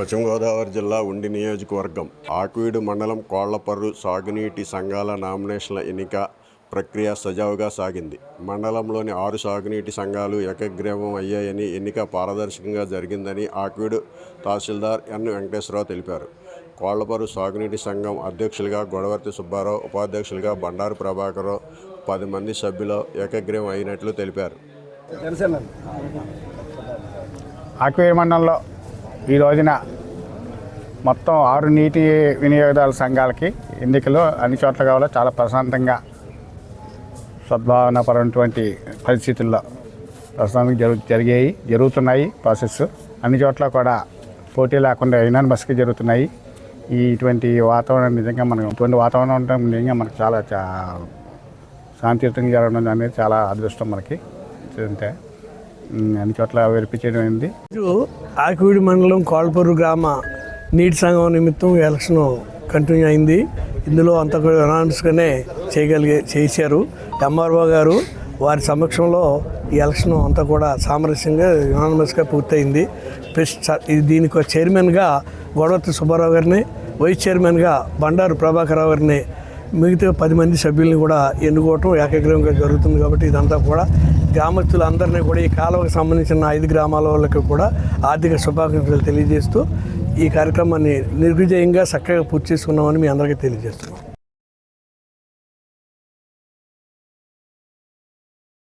పశ్చిమగోదావరి జిల్లా ఉండి నియోజకవర్గం ఆకువీడు మండలం కోళ్ళపర్రు సాగునీటి సంఘాల నామినేషన్ల ఎన్నిక ప్రక్రియ సజావుగా సాగింది. మండలంలోని ఆరు సాగునీటి సంఘాలు ఏకగ్రీవం అయ్యాయని ఎన్నిక పారదర్శకంగా జరిగిందని ఆక్విడ్ తహసీల్దార్ ఎన్ వెంకటేశ్వరరావు తెలిపారు. కోళ్ళపరు సాగునీటి సంఘం అధ్యక్షులుగా గొడవర్తి సుబ్బారావు ఉపాధ్యక్షులుగా బండారు ప్రభాకరరావు పది మంది సభ్యులు ఏకగ్రీవం అయినట్లు తెలిపారు. ఆక్వేర్ మండలంలో ఈ రోజున మొత్తం ఆరు నీటి వినియోగదారుల సంఘాలకి ఎన్నికలు అన్ని చోట్ల కావాలో చాలా ప్రశాంతంగా సద్భావనపరమైనటువంటి పరిస్థితుల్లో ప్రస్తుతానికి జరుగు జరిగాయి జరుగుతున్నాయి ప్రాసెస్. అన్ని చోట్ల కూడా పోటీ లేకుండా యునానిమస్గా జరుగుతున్నాయి. ఈ ఇటువంటి వాతావరణం నిజంగా మనం ఇటువంటి వాతావరణం ఉండడం నిజంగా మనకు చాలా శాంతియుతంగా జరగడం అనేది చాలా అదృష్టం మనకి. అంటే అన్ని చోట్ల వెరిఫై అయింది. ఆకివీడి మండలం కోల్పూరు గ్రామ నీటి సంఘం నిమిత్తం ఎలక్షన్ కంటిన్యూ అయింది. ఇందులో అంతా కూడా అనౌన్స్గానే చేయగలిగే చేశారు. ఎంఆర్ఓ గారు వారి సమక్షంలో ఈ ఎలక్షన్ అంతా కూడా సామరస్యంగా యునానమస్గా పూర్తయింది. దీనికి చైర్మన్గా గొడవతి సుబ్బారావు గారిని వైస్ చైర్మన్గా బండారు ప్రభాకరరావు గారిని మిగతా పది మంది సభ్యుల్ని కూడా ఎన్నుకోవటం ఏకగ్రహంగా జరుగుతుంది కాబట్టి ఇదంతా కూడా గ్రామస్తులందరినీ కూడా ఈ కాలువకు సంబంధించిన ఐదు గ్రామాల వాళ్ళకి కూడా ఆర్థిక శుభాకాంక్షలు తెలియజేస్తూ ఈ కార్యక్రమాన్ని నిర్విజయంగా చక్కగా పూర్తి చేసుకున్నామని మీ అందరికీ తెలియజేస్తున్నాం.